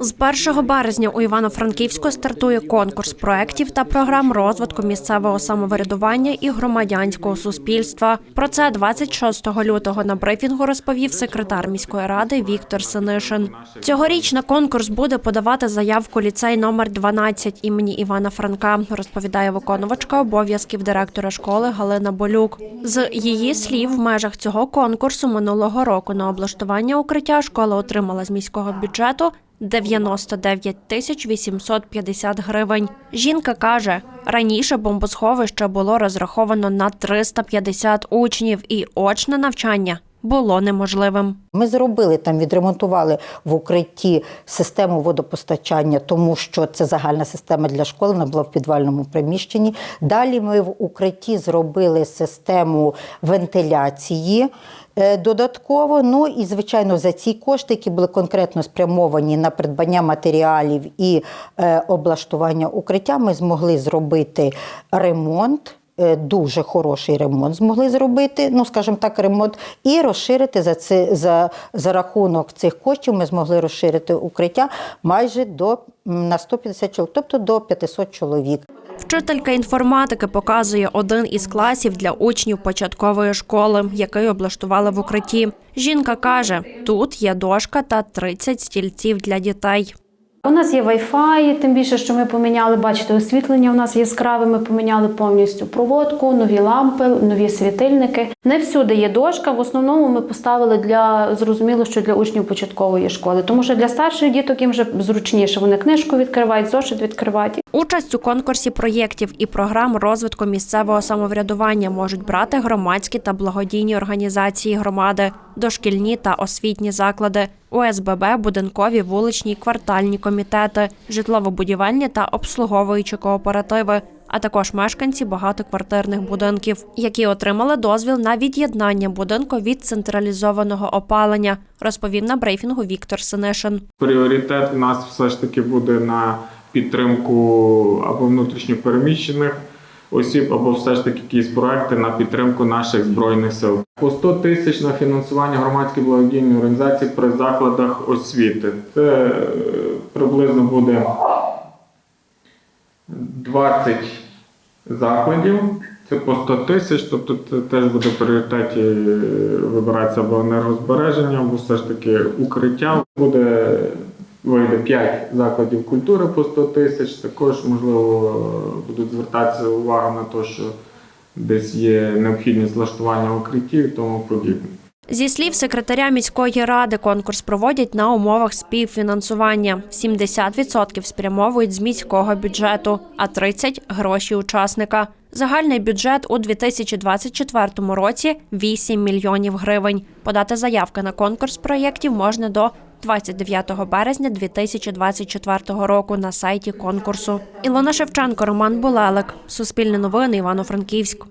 З 1 березня у Івано-Франківську стартує конкурс проєктів та програм розвитку місцевого самоврядування і громадянського суспільства. Про це 26 лютого на брифінгу розповів секретар міської ради Віктор Синишин. Цьогоріч на конкурс буде подавати заявку ліцей номер 12 імені Івана Франка, розповідає виконувачка обов'язків директора школи Галина Болюк. З її слів, в межах цього конкурсу минулого року на облаштування укриття школа отримала з міського бюджету 99 тисяч 850 гривень. Жінка каже, раніше бомбосховище було розраховано на 350 учнів, і очне навчання було неможливим. Ми зробили там, відремонтували в укритті систему водопостачання, тому що це загальна система для школи, вона була в підвальному приміщенні. Далі ми в укритті зробили систему вентиляції. е, Додатково, ну і звичайно, за ці кошти, які були конкретно спрямовані на придбання матеріалів і е, облаштування укриття, ми змогли зробити ремонт. Е, Дуже хороший ремонт змогли зробити, ну скажімо так, ремонт, і розширити за це за, за рахунок цих коштів. Ми змогли розширити укриття майже до на 150 чоловік, тобто до 500 чоловік. Вчителька інформатики показує один із класів для учнів початкової школи, який облаштували в укритті. Жінка каже, тут є дошка та 30 стільців для дітей. У нас є Wi-Fi, тим більше, що ми поміняли, бачите, освітлення у нас яскраве, ми поміняли повністю проводку, нові лампи, нові світильники. Не всюди є дошка. В основному ми поставили для зрозуміло, що для учнів початкової школи, тому що для старших діток їм вже зручніше. Вони книжку відкривають, зошит відкривають. Участь у конкурсі проєктів і програм розвитку місцевого самоврядування можуть брати громадські та благодійні організації громади, дошкільні та освітні заклади, ОСББ, будинкові, вуличні квартальні комітети, житлово-будівельні та обслуговуючі кооперативи, а також мешканці багатоквартирних будинків, які отримали дозвіл на від'єднання будинку від централізованого опалення, розповів на брифінгу Віктор Синишин. Пріоритет у нас все ж таки буде на підтримку або внутрішньопереміщених осіб, або все ж таки якісь проекти на підтримку наших збройних сил. По 100 тисяч на фінансування громадських благодійних організацій при закладах освіти. Це е, приблизно буде 20 закладів. Це по 100 тисяч, тобто це теж буде в пріоритеті е, вибиратися або енергозбереження, або все ж таки укриття. Буде вийде 5 закладів культури по 100 тисяч. Також, можливо, будуть звертатися увага на те, що десь є необхідність влаштування укриттів і тому подібне. Зі слів секретаря міської ради, конкурс проводять на умовах співфінансування. 70% спрямовують з міського бюджету, а 30 – гроші учасника. Загальний бюджет у 2024 році – 8 мільйонів гривень. Подати заявки на конкурс проєктів можна до 29 березня 2024 року на сайті конкурсу. Ілона Шевченко, Роман Булелик. Суспільне новини Івано-Франківськ.